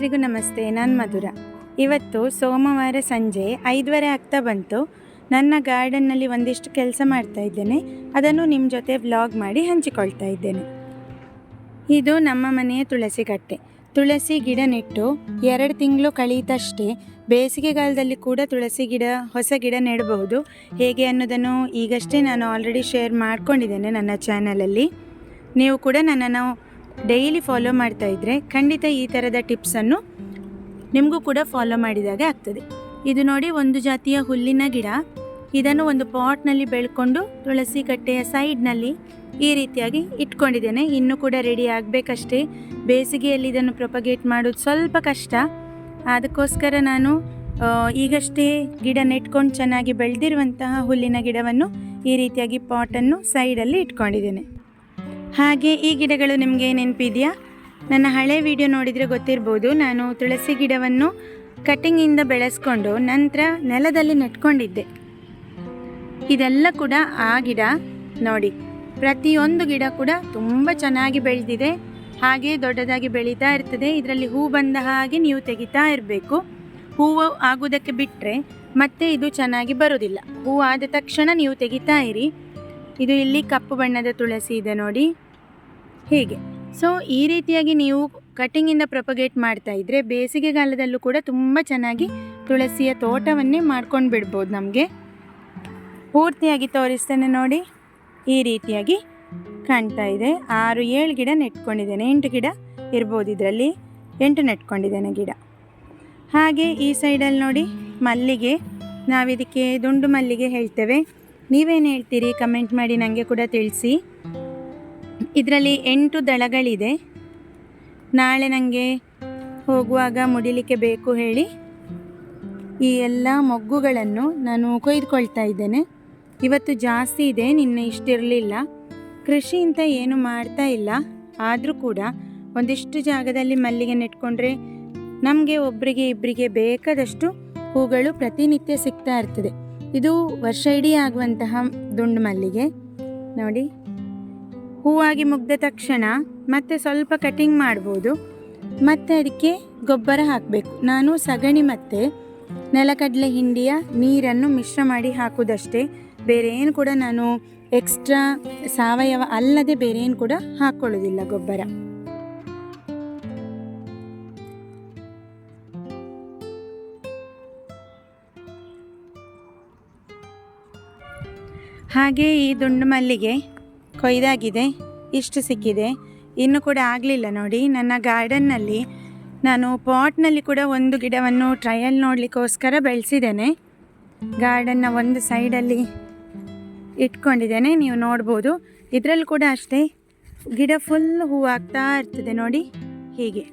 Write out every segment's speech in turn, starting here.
ಎಲ್ರಿಗೂ ನಮಸ್ತೆ, ನಾನು ಮಧುರ. ಇವತ್ತು ಸೋಮವಾರ ಸಂಜೆ ಐದುವರೆ ಆಗ್ತಾ ಬಂತು. ನನ್ನ ಗಾರ್ಡನ್ನಲ್ಲಿ ಒಂದಿಷ್ಟು ಕೆಲಸ ಮಾಡ್ತಾ ಇದ್ದೇನೆ. ಅದನ್ನು ನಿಮ್ಮ ಜೊತೆ ವ್ಲಾಗ್ ಮಾಡಿ ಹಂಚಿಕೊಳ್ತಾ ಇದ್ದೇನೆ. ಇದು ನಮ್ಮ ಮನೆಯ ತುಳಸಿ ಕಟ್ಟೆ ತುಳಸಿ ಗಿಡ ನೆಟ್ಟು ಎರಡು ತಿಂಗಳು ಕಳೀತಷ್ಟೇ ಬೇಸಿಗೆಗಾಲದಲ್ಲಿ ಕೂಡ ತುಳಸಿ ಗಿಡ, ಹೊಸ ಗಿಡ ನೆಡಬಹುದು. ಹೇಗೆ ಅನ್ನೋದನ್ನು ಈಗಷ್ಟೇ ನಾನು ಆಲ್ರೆಡಿ ಶೇರ್ ಮಾಡ್ಕೊಂಡಿದ್ದೇನೆ ನನ್ನ ಚಾನಲಲ್ಲಿ ನೀವು ಕೂಡ ನನ್ನನ್ನು ಡೈಲಿ ಫಾಲೋ ಮಾಡ್ತಾ ಇದ್ರೆ ಖಂಡಿತ ಈ ಥರದ ಟಿಪ್ಸನ್ನು ನಿಮಗೂ ಕೂಡ ಫಾಲೋ ಮಾಡಿದಾಗೆ ಆಗ್ತದೆ. ಇದು ನೋಡಿ ಒಂದು ಜಾತಿಯ ಹುಲ್ಲಿನ ಗಿಡ. ಇದನ್ನು ಒಂದು ಪಾಟ್ನಲ್ಲಿ ಬೆಳ್ಕೊಂಡು ತುಳಸಿ ಕಟ್ಟೆಯ ಸೈಡ್ನಲ್ಲಿ ಈ ರೀತಿಯಾಗಿ ಇಟ್ಕೊಂಡಿದ್ದೇನೆ. ಇನ್ನೂ ಕೂಡ ರೆಡಿ ಆಗಬೇಕಷ್ಟೇ. ಬೇಸಿಗೆಯಲ್ಲಿ ಇದನ್ನು ಪ್ರೊಪಗೇಟ್ ಮಾಡೋದು ಸ್ವಲ್ಪ ಕಷ್ಟ. ಅದಕ್ಕೋಸ್ಕರ ನಾನು ಈಗಷ್ಟೇ ಗಿಡ ನೆಟ್ಕೊಂಡು ಚೆನ್ನಾಗಿ ಬೆಳೆದಿರುವಂತಹ ಹುಲ್ಲಿನ ಗಿಡವನ್ನು ಈ ರೀತಿಯಾಗಿ ಪಾಟನ್ನು ಸೈಡಲ್ಲಿ ಇಟ್ಕೊಂಡಿದ್ದೇನೆ. ಹಾಗೆ ಈ ಗಿಡಗಳು ನಿಮಗೆ ನೆನಪಿದೆಯಾ? ನನ್ನ ಹಳೆ ವಿಡಿಯೋ ನೋಡಿದರೆ ಗೊತ್ತಿರ್ಬೋದು, ನಾನು ತುಳಸಿ ಗಿಡವನ್ನು ಕಟ್ಟಿಂಗಿಂದ ಬೆಳೆಸ್ಕೊಂಡು ನಂತರ ನೆಲದಲ್ಲಿ ನೆಟ್ಕೊಂಡಿದ್ದೆ. ಇದೆಲ್ಲ ಕೂಡ ಆ ಗಿಡ ನೋಡಿ. ಪ್ರತಿಯೊಂದು ಗಿಡ ಕೂಡ ತುಂಬ ಚೆನ್ನಾಗಿ ಬೆಳೆದಿದೆ. ಹಾಗೆ ದೊಡ್ಡದಾಗಿ ಬೆಳೀತಾ ಇರ್ತದೆ. ಇದರಲ್ಲಿ ಹೂ ಬಂದ ಹಾಗೆ ನೀವು ತೆಗಿತಾ ಇರಬೇಕು. ಹೂವು ಆಗುವುದಕ್ಕೆ ಬಿಟ್ಟರೆ ಮತ್ತೆ ಇದು ಚೆನ್ನಾಗಿ ಬರೋದಿಲ್ಲ ಹೂ ಆದ ತಕ್ಷಣ ನೀವು ತೆಗಿತಾ ಇರಿ. ಇದು ಇಲ್ಲಿ ಕಪ್ಪು ಬಣ್ಣದ ತುಳಸಿ ಇದೆ ನೋಡಿ. ಹೀಗೆ. ಸೊ ಈ ರೀತಿಯಾಗಿ ನೀವು ಕಟಿಂಗಿಂದ ಪ್ರೊಪಗೇಟ್ ಮಾಡ್ತಾ ಇದ್ದರೆ ಬೇಸಿಗೆಗಾಲದಲ್ಲೂ ಕೂಡ ತುಂಬ ಚೆನ್ನಾಗಿ ತುಳಸಿಯ ತೋಟವನ್ನೇ ಮಾಡ್ಕೊಂಡು ಬಿಡ್ಬೋದು ನಮಗೆ. ಪೂರ್ತಿಯಾಗಿ ತೋರಿಸ್ತೇನೆ ನೋಡಿ. ಈ ರೀತಿಯಾಗಿ ಕಾಣ್ತಾ ಇದೆ. ಆರು, ಏಳು ಗಿಡ ನೆಟ್ಕೊಂಡಿದ್ದೇನೆ. ಎಂಟು ಗಿಡ ಇರ್ಬೋದು ಇದರಲ್ಲಿ. ಎಂಟು ನೆಟ್ಕೊಂಡಿದ್ದೇನೆ ಗಿಡ. ಹಾಗೆ ಈ ಸೈಡಲ್ಲಿ ನೋಡಿ ಮಲ್ಲಿಗೆ. ನಾವಿದಕ್ಕೆ ದುಂಡು ಮಲ್ಲಿಗೆ ಹೇಳ್ತೇವೆ. ನೀವೇನು ಹೇಳ್ತೀರಿ? ಕಮೆಂಟ್ ಮಾಡಿ ನನಗೆ ಕೂಡ ತಿಳಿಸಿ. ಇದರಲ್ಲಿ ಎಂಟು ದಳಗಳಿದೆ. ನಾಳೆ ನನಗೆ ಹೋಗುವಾಗ ಮುಡಿಲಿಕ್ಕೆ ಬೇಕು ಹೇಳಿ ಈ ಎಲ್ಲ ಮೊಗ್ಗುಗಳನ್ನು ನಾನು ಕೊಯ್ದುಕೊಳ್ತಾ ಇದ್ದೇನೆ. ಇವತ್ತು ಜಾಸ್ತಿ ಇದೆ, ನಿನ್ನೆ ಇಷ್ಟಿರಲಿಲ್ಲ. ಕೃಷಿ ಅಂತ ಏನು ಮಾಡ್ತಾ ಇಲ್ಲ. ಆದರೂ ಕೂಡ ಒಂದಿಷ್ಟು ಜಾಗದಲ್ಲಿ ಮಲ್ಲಿಗೆ ನೆಟ್ಕೊಂಡ್ರೆ ನಮಗೆ ಒಬ್ಬರಿಗೆ ಇಬ್ಬರಿಗೆ ಬೇಕಾದಷ್ಟು ಹೂಗಳು ಪ್ರತಿನಿತ್ಯ ಸಿಗ್ತಾ ಇರ್ತದೆ. ಇದು ವರ್ಷ ಇಡೀ ಆಗುವಂತಹ ದುಂಡು ಮಲ್ಲಿಗೆ ನೋಡಿ. ಹೂವಾಗಿ ಮುಗ್ದ ತಕ್ಷಣ ಮತ್ತೆ ಸ್ವಲ್ಪ ಕಟಿಂಗ್ ಮಾಡ್ಬೋದು. ಮತ್ತೆ ಅದಕ್ಕೆ ಗೊಬ್ಬರ ಹಾಕಬೇಕು. ನಾನು ಸಗಣಿ ಮತ್ತು ನೆಲಕಡಲೆ ಹಿಂಡಿಯ ನೀರನ್ನು ಮಿಶ್ರ ಮಾಡಿ ಹಾಕೋದಷ್ಟೇ ಬೇರೆ ಏನು ಕೂಡ ನಾನು ಎಕ್ಸ್ಟ್ರಾ ಸಾವಯವ ಅಲ್ಲದೆ ಬೇರೆ ಏನು ಕೂಡ ಹಾಕ್ಕೊಳ್ಳೋದಿಲ್ಲ ಗೊಬ್ಬರ. ಹಾಗೆ ಈ ದುಂಡು ಮಲ್ಲಿಗೆ ಕೊಯ್ದಾಗಿದೆ, ಇಷ್ಟು ಸಿಕ್ಕಿದೆ. ಇನ್ನು ಕೂಡ ಆಗಲಿಲ್ಲ ನೋಡಿ. ನನ್ನ ಗಾರ್ಡನ್ನಲ್ಲಿ ನಾನು ಪಾಟ್ನಲ್ಲಿ ಕೂಡ ಒಂದು ಗಿಡವನ್ನು ಟ್ರಯಲ್ ನೋಡಲಿಕ್ಕೋಸ್ಕರ ಬೆಳೆಸಿದ್ದೇನೆ. ಗಾರ್ಡನ್ನ ಒಂದು ಸೈಡಲ್ಲಿ ಇಟ್ಕೊಂಡಿದ್ದೇನೆ. ನೀವು ನೋಡ್ಬೋದು. ಇದರಲ್ಲಿ ಕೂಡ ಅಷ್ಟೇ. ಗಿಡ ಫುಲ್ ಹೂವಾಗ್ತಾ ಇರ್ತದೆ ನೋಡಿ. ಹೀಗೆ.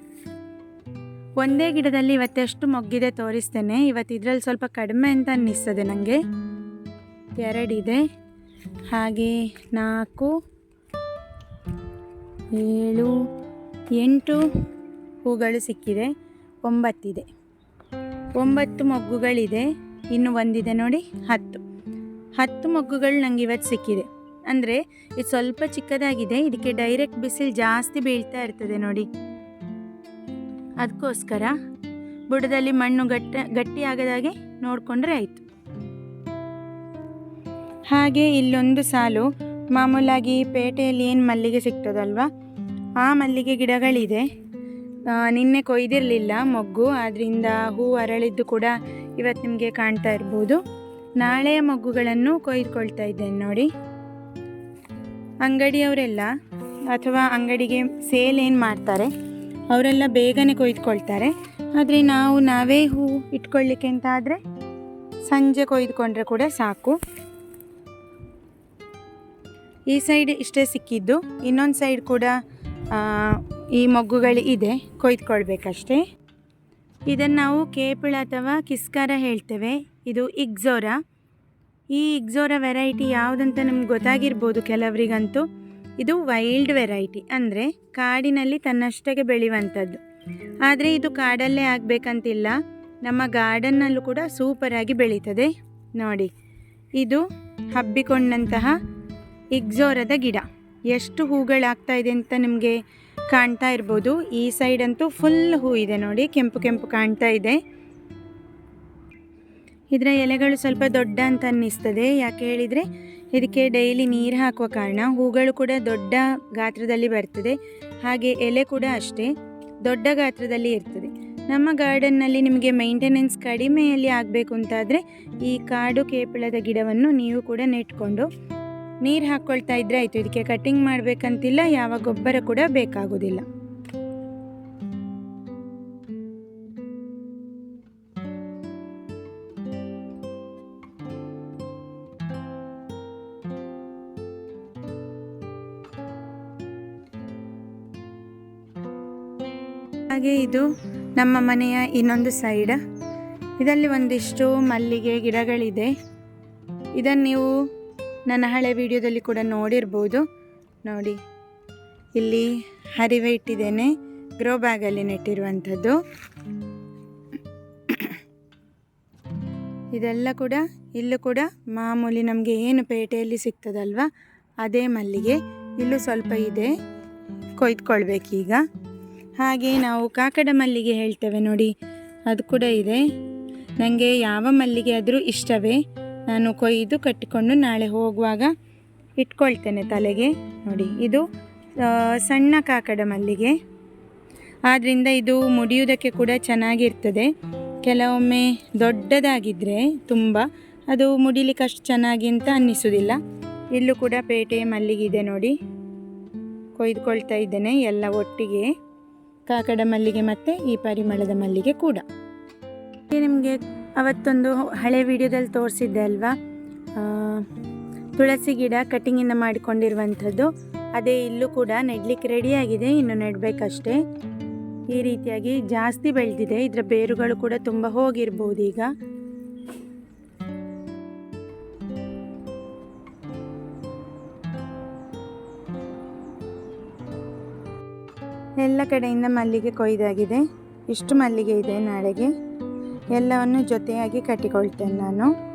ಒಂದೇ ಗಿಡದಲ್ಲಿ ಇವತ್ತೆಷ್ಟು ಮೊಗ್ಗಿದೆ ತೋರಿಸ್ತೇನೆ. ಇವತ್ತು ಇದರಲ್ಲಿ ಸ್ವಲ್ಪ ಕಡಿಮೆ ಅಂತ ಅನ್ನಿಸ್ತದೆ ನನಗೆ ಎರಡಿದೆ. ಹಾಗೆ ನಾಲ್ಕು, ಏಳು, ಎಂಟು ಹೂಗಳು ಸಿಕ್ಕಿದೆ. ಒಂಬತ್ತಿದೆ. ಒಂಬತ್ತು ಮೊಗ್ಗುಗಳಿದೆ. ಇನ್ನು ಒಂದಿದೆ ನೋಡಿ, ಹತ್ತು. ಹತ್ತು ಮೊಗ್ಗುಗಳು ನನಗೆ ಇವತ್ತು ಸಿಕ್ಕಿದೆ. ಅಂದರೆ ಇದು ಸ್ವಲ್ಪ ಚಿಕ್ಕದಾಗಿದೆ, ಇದಕ್ಕೆ ಡೈರೆಕ್ಟ್ ಬಿಸಿಲು ಜಾಸ್ತಿ ಬೀಳ್ತಾ ಇರ್ತದೆ ನೋಡಿ. ಅದಕ್ಕೋಸ್ಕರ ಬುಡದಲ್ಲಿ ಮಣ್ಣು ಗಟ್ಟ ಗಟ್ಟಿ ಆಗದಾಗೆ ನೋಡಿಕೊಂಡ್ರೆ ಆಯಿತು. ಹಾಗೆ ಇಲ್ಲೊಂದು ಸಾಲು. ಮಾಮೂಲಾಗಿ ಪೇಟೆಯಲ್ಲಿ ಏನು ಮಲ್ಲಿಗೆ ಸಿಗ್ತದಲ್ವ? ಆ ಮಲ್ಲಿಗೆ ಗಿಡಗಳಿದೆ. ನಿನ್ನೆ ಕೊಯ್ದಿರಲಿಲ್ಲ ಮೊಗ್ಗು ಆದ್ದರಿಂದ ಹೂ ಅರಳಿದ್ದು ಕೂಡ ಇವತ್ತು ನಿಮಗೆ ಕಾಣ್ತಾ ಇರ್ಬೋದು. ನಾಳೆಯ ಮೊಗ್ಗುಗಳನ್ನು ಕೊಯ್ದುಕೊಳ್ತಾ ಇದ್ದೇನೆ ನೋಡಿ. ಅಂಗಡಿಯವರೆಲ್ಲ ಅಥವಾ ಅಂಗಡಿಗೆ ಸೇಲ್ ಏನು ಮಾಡ್ತಾರೆ, ಅವರೆಲ್ಲ ಬೇಗನೆ ಕೊಯ್ದುಕೊಳ್ತಾರೆ. ಆದರೆ ನಾವು ನಾವೇ ಹೂ ಇಟ್ಕೊಳ್ಳಿಕ್ಕೆ ಅಂತ ಆದರೆ ಸಂಜೆ ಕೊಯ್ದುಕೊಂಡ್ರೆ ಕೂಡ ಸಾಕು. ಈ ಸೈಡ್ ಇಷ್ಟೇ ಸಿಕ್ಕಿದ್ದು. ಇನ್ನೊಂದು ಸೈಡ್ ಕೂಡ ಈ ಮೊಗ್ಗುಗಳು ಇದೆ. ಕೊಯ್ದುಕೊಳ್ಬೇಕಷ್ಟೇ. ಇದನ್ನು ನಾವು ಕೇಪಳ ಅಥವಾ ಕಿಸ್ಕಾರ ಹೇಳ್ತೇವೆ. ಇದು ಇಗ್ಜೋರ. ಈ ಇಗ್ಜೋರ ವೆರೈಟಿ ಯಾವುದಂತ ನಮ್ಗೆ ಗೊತ್ತಾಗಿರ್ಬೋದು ಕೆಲವರಿಗಂತೂ. ಇದು ವೈಲ್ಡ್ ವೆರೈಟಿ ಅಂದರೆ ಕಾಡಿನಲ್ಲಿ ತನ್ನಷ್ಟಕ್ಕೆ ಬೆಳೆಯುವಂಥದ್ದು. ಆದರೆ ಇದು ಕಾಡಲ್ಲೇ ಆಗಬೇಕಂತಿಲ್ಲ. ನಮ್ಮ ಗಾರ್ಡನ್ನಲ್ಲೂ ಕೂಡ ಸೂಪರಾಗಿ ಬೆಳೀತದೆ. ನೋಡಿ, ಇದು ಹಬ್ಬಿಕೊಂಡಂತಹ ಇಗ್ಜೋರದ ಗಿಡ. ಎಷ್ಟು ಹೂಗಳಾಗ್ತಾ ಇದೆ ಅಂತ ನಿಮಗೆ ಕಾಣ್ತಾ ಇರ್ಬೋದು. ಈ ಸೈಡ್ ಅಂತೂ ಫುಲ್ ಹೂ ಇದೆ ನೋಡಿ, ಕೆಂಪು ಕೆಂಪು ಕಾಣ್ತಾ ಇದೆ. ಇದರ ಎಲೆಗಳು ಸ್ವಲ್ಪ ದೊಡ್ಡ ಅಂತ ಅನ್ನಿಸ್ತದೆ. ಯಾಕೆ ಹೇಳಿದರೆ, ಇದಕ್ಕೆ ಡೈಲಿ ನೀರು ಹಾಕುವ ಕಾರಣ ಹೂಗಳು ಕೂಡ ದೊಡ್ಡ ಗಾತ್ರದಲ್ಲಿ ಬರ್ತದೆ. ಹಾಗೆ ಎಲೆ ಕೂಡ ಅಷ್ಟೇ, ದೊಡ್ಡ ಗಾತ್ರದಲ್ಲಿ ಇರ್ತದೆ. ನಮ್ಮ ಗಾರ್ಡನ್ನಲ್ಲಿ ನಿಮಗೆ ಮೈಂಟೆನೆನ್ಸ್ ಕಡಿಮೆಯಲ್ಲಿ ಆಗಬೇಕು ಅಂತಾದರೆ, ಈ ಕಾಡು ಕೇಪಳದ ಗಿಡವನ್ನು ನೀವು ಕೂಡ ನೆಟ್ಕೊಂಡು ನೀರು ಹಾಕ್ಕೊಳ್ತಾ ಇದ್ರೆ ಆಯಿತು, ಇದಕ್ಕೆ ಕಟಿಂಗ್ ಮಾಡಬೇಕಂತಿಲ್ಲ ಯಾವ ಗೊಬ್ಬರ ಕೂಡ ಬೇಕಾಗೋದಿಲ್ಲ. ಹಾಗೆ ಇದು ನಮ್ಮ ಮನೆಯ ಇನ್ನೊಂದು ಸೈಡ್ ಇದರಲ್ಲಿ ಒಂದಿಷ್ಟು ಮಲ್ಲಿಗೆ ಗಿಡಗಳಿದೆ. ಇದನ್ನು ನೀವು ನನ್ನ ಹಳೆ ವಿಡಿಯೋದಲ್ಲಿ ಕೂಡ ನೋಡಿರ್ಬೋದು. ನೋಡಿ, ಇಲ್ಲಿ ಹರಿವೆ ಇಟ್ಟಿದ್ದೇನೆ. ಗ್ರೋ ಬ್ಯಾಗಲ್ಲಿ ನೆಟ್ಟಿರುವಂಥದ್ದು. ಇದೆಲ್ಲ ಕೂಡ, ಇಲ್ಲೂ ಕೂಡ ಮಾಮೂಲಿ ನಮಗೆ ಏನು ಪೇಟೆಯಲ್ಲಿ ಸಿಗ್ತದಲ್ವ, ಅದೇ ಮಲ್ಲಿಗೆ. ಇಲ್ಲೂ ಸ್ವಲ್ಪ ಇದೆ. ಕೊಯ್ದುಕೊಳ್ಬೇಕೀಗ. ಹಾಗೆ ನಾವು ಕಾಕಡ ಮಲ್ಲಿಗೆ ಹೇಳ್ತೇವೆ ನೋಡಿ. ಅದು ಕೂಡ ಇದೆ. ನನಗೆ ಯಾವ ಮಲ್ಲಿಗೆ ಆದರೂ ಇಷ್ಟವೇ. ನಾನು ಕೊಯ್ದು ಕಟ್ಟಿಕೊಂಡು ನಾಳೆ ಹೋಗುವಾಗ ಇಟ್ಕೊಳ್ತೇನೆ ತಲೆಗೆ. ನೋಡಿ, ಇದು ಸಣ್ಣ ಕಾಕಡ ಮಲ್ಲಿಗೆ. ಆದ್ದರಿಂದ ಇದು ಮುಡಿಯುವುದಕ್ಕೆ ಕೂಡ ಚೆನ್ನಾಗಿರ್ತದೆ. ಕೆಲವೊಮ್ಮೆ ದೊಡ್ಡದಾಗಿದ್ದರೆ ತುಂಬ ಅದು ಮುಡಿಲಿಕ್ಕೆ ಅಷ್ಟು ಚೆನ್ನಾಗಿ ಅಂತ ಅನ್ನಿಸೋದಿಲ್ಲ ಇಲ್ಲೂ ಕೂಡ ಪೇಟೆ ಮಲ್ಲಿಗೆ ಇದೆ ನೋಡಿ. ಕೊಯ್ದುಕೊಳ್ತಾ ಇದ್ದೇನೆ ಎಲ್ಲ ಒಟ್ಟಿಗೆ. ಕಾಕಡ ಮಲ್ಲಿಗೆ ಮತ್ತು ಈ ಪರಿಮಳದ ಮಲ್ಲಿಗೆ ಕೂಡ. ನಿಮಗೆ ಅವತ್ತೊಂದು ಹಳೆ ವಿಡಿಯೋದಲ್ಲಿ ತೋರಿಸಿದ್ದೆ ಅಲ್ವಾ? ತುಳಸಿ ಗಿಡ ಕಟಿಂಗಿಂದ ಮಾಡಿಕೊಂಡಿರುವಂಥದ್ದು. ಅದೇ ಇಲ್ಲೂ ಕೂಡ ನೆಡ್ಲಿಕ್ಕೆ ರೆಡಿಯಾಗಿದೆ ಇನ್ನು ನೆಡಬೇಕಷ್ಟೇ. ಈ ರೀತಿಯಾಗಿ ಜಾಸ್ತಿ ಬೆಳೆದಿದೆ, ಇದರ ಬೇರುಗಳು ಕೂಡ ತುಂಬ ಹೋಗಿರ್ಬೋದು ಈಗ. ಎಲ್ಲ ಕಡೆಯಿಂದ ಮಲ್ಲಿಗೆ ಕೊಯ್ದಾಗಿದೆ. ಇಷ್ಟು ಮಲ್ಲಿಗೆ ಇದೆ ನಾಳೆಗೆ. ಎಲ್ಲವನ್ನು ಜೊತೆಯಾಗಿ ಕಟ್ಟಿಕೊಳ್ತೇನೆ ನಾನು.